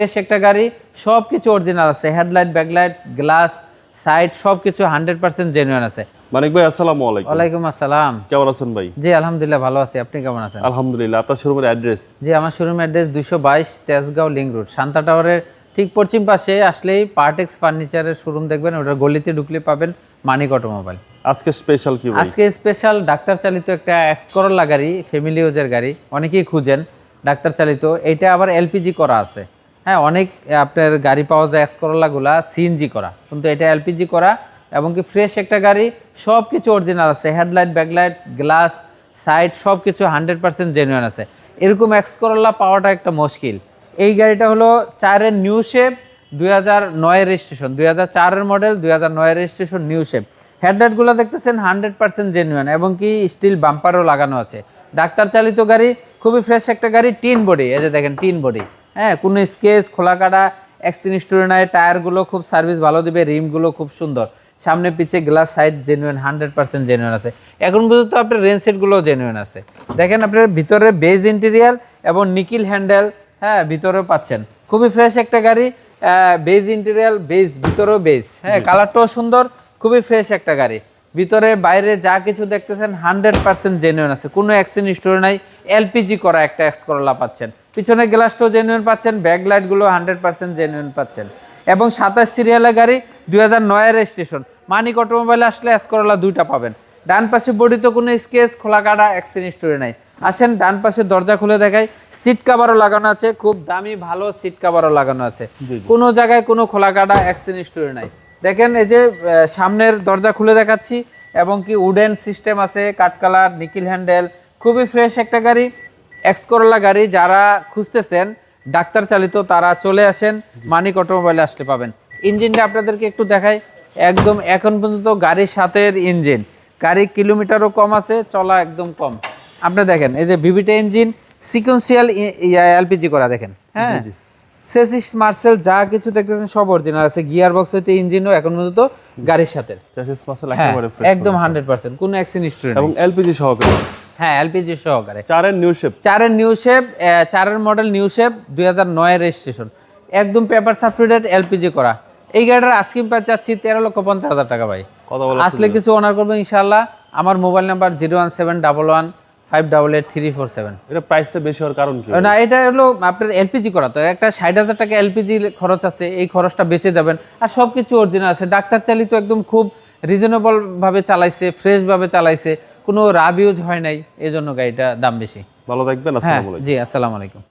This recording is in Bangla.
বেশ একটা গাড়ি সব কিছু অরিজিনাল আছে। হেডলাইট ব্যাকলাইট গ্লাস সাইড সব কিছু হান্ড্রেড পার্সেন্ট জেনুইন আছে। মানিক ভাই আসসালামু আলাইকুম। ওয়ালাইকুম আসসালাম। কেমন আছেন ভাই? জি আলহামদুলিল্লাহ ভালো আছি। আপনি কেমন আছেন? আলহামদুলিল্লাহ আপনার শোরুমের অ্যাড্রেস জি আমার শোরুম অ্যাড্রেস দুইশো বাইশ তেজগাঁও লিঙ্ক রোড শান্তা টাওয়ারের ঠিক পশ্চিম পাশে আসলেই পার্টেক্স ফার্নিচারের শোরুম দেখবেন ওটার গলিতে ঢুকলে পাবেন মানিক অটোমোবাইল আজকে স্পেশাল কি আজকে স্পেশাল ডাক্তার চালিত একটা এক্স করোলা গাড়ি ফ্যামিলি ইউজের গাড়ি অনেকেই খুঁজেন। ডাক্তার চালিত এটা আবার এলপিজি করা আছে। হ্যাঁ অনেক আপনার গাড়ি পাওয়া যায় এক্স করোলাগুলা সিএনজি করা। কিন্তু এটা এলপিজি করা এবং কি ফ্রেশ একটা গাড়ি সব কিছু অরিজিনাল আছে। হেডলাইট ব্যাকলাইট গ্লাস সাইড সব কিছু হান্ড্রেড পার্সেন্ট জেনুইন আছে। এরকম এক্সকরোলা পাওয়াটা একটা মুশকিল। এই গাড়িটা হলো চারের নিউ শেপ দুই হাজার নয়ের রেজিস্ট্রেশন দুই হাজার চারের মডেল দুই হাজার নয়ের রেজিস্ট্রেশন নিউ শেপ হেডলাইটগুলো দেখতেছেন হান্ড্রেড পার্সেন্ট জেনুইন এবং কি স্টিল বাম্পারও লাগানো আছে। ডাক্তার চালিত গাড়ি, খুবই ফ্রেশ একটা গাড়ি টিন বডি এই যে দেখেন টিন বডি হ্যাঁ কোনো স্কেচ খোলা কাটা অ্যাক্সিডেন্ট স্টোরি নাই টায়ারগুলো খুব সার্ভিস ভালো দিবে রিমগুলো খুব সুন্দর। সামনে পিছে glass side genuine hundred percent genuine আছে। এখন পর্যন্ত আপনার রেন সেটগুলোও জেনুইন আছে। দেখেন আপনার ভিতরে বেজ ইন্টেরিয়াল এবং নিকিল হ্যান্ডেল হ্যাঁ ভিতরেও পাচ্ছেন। খুবই ফ্রেশ একটা গাড়ি বেজ ইন্টেরিয়াল বেজ ভিতরেও বেজ হ্যাঁ কালারটাও সুন্দর খুবই ফ্রেশ একটা গাড়ি। ভিতরে বাইরে যা কিছু দেখতেছেন হান্ড্রেড পার্সেন্ট জেনুইন আছে। কোনো অ্যাক্সিডেন্ট স্টোরে নাই। এলপিজি করা একটা এক্স করলা পাচ্ছেন। পিছনে গ্লাসটাও জেনুইন পাচ্ছেন ব্যাক লাইটগুলো হান্ড্রেড পার্সেন্ট জেনুইন পাচ্ছেন। এবং সাতাশ সিরিয়ালের গাড়ি দুই হাজার নয়ের রেজিস্ট্রেশন মানিক অটোমোবাইলে আসলে এক্স করলা দুইটা পাবেন। ডান পাশে বডিতে কোনো স্কেচ খোলা কাটা অ্যাক্সিডেন্ট স্টোরি নাই। আসেন ডান পাশে দরজা খুলে দেখাই। সিট কাভারও লাগানো আছে। খুব দামি ভালো সিট কাভারও লাগানো আছে। কোনো জায়গায় কোনো খোলা কাটা অ্যাক্সিডেন্ট স্টোরি নাই। দেখেন এই যে সামনের দরজা খুলে দেখাচ্ছি এবং কি উডেন সিস্টেম আছে কাঠ কালার নিকিল হ্যান্ডেল খুবই ফ্রেশ একটা গাড়ি এক্স করোলা গাড়ি। যারা খুঁজতেছেন ডাক্তার চালিত তারা চলে আসেন মানিক অটোমোবাইলে আসলে পাবেন। ইঞ্জিনটা আপনাদেরকে একটু দেখাই। একদম এখন পর্যন্ত গাড়ির সাথের ইঞ্জিন। গাড়ির কিলোমিটারও কম আছে চলা একদম কম। আপনি দেখেন এই যে ভিভিটা ইঞ্জিন সিকোয়েন্সিয়াল এলপিজি করা দেখেন। হ্যাঁ? সেসিস মার্সেল যা কিছু দেখতেছেন সব অরিজিনাল আছে। গিয়ার বক্স হইতে ইঞ্জিনও এখন পর্যন্ত গাড়ির সাথে। মাসেল হ্যাঁ একেবারে fresh একদম করেছে। হান্ড্রেড পার্সেন্ট কোনো অ্যাক্সিডেন্ট হিস্ট্রি এবং এলপিজি সহকারে। হ্যাঁ এলপিজি সহকারে। চারের নিউ শেপ চারের নিউ শেপ চারের মডেল নিউ শেপ দুই হাজার নয়ের রেজিস্ট্রেশন একদম পেপার সাবস্টিটিউটেড এলপিজি করা। এই গাড়িটার আস্কিম প্রাইস চাচ্ছি তেরো লক্ষ পঞ্চাশ হাজার টাকা ভাই। কথা বলা আসলে কিছু অনার করব ইনশাল্লাহ আমার mobile number zero one seven double one five double eight three four seven এটা প্রাইসটা বেশি হওয়ার কারণ কি? না এটা হলো আপনার এলপিজি করা তো। একটা ষাট হাজার টাকা এলপিজি খরচ আছে এই খরচটা বেঁচে যাবেন। আর সব কিছু অরিজিনাল আছে। ডাক্তার চালিত একদম খুব রিজনেবল ভাবে চালাইছে ফ্রেশ ভাবে চালাইছে। কোনো রাব ইউজ হয় নাই এই জন্য গাড়িটা দাম বেশি। ভালো থাকবেন হ্যাঁ জি আসসালামু আলাইকুম।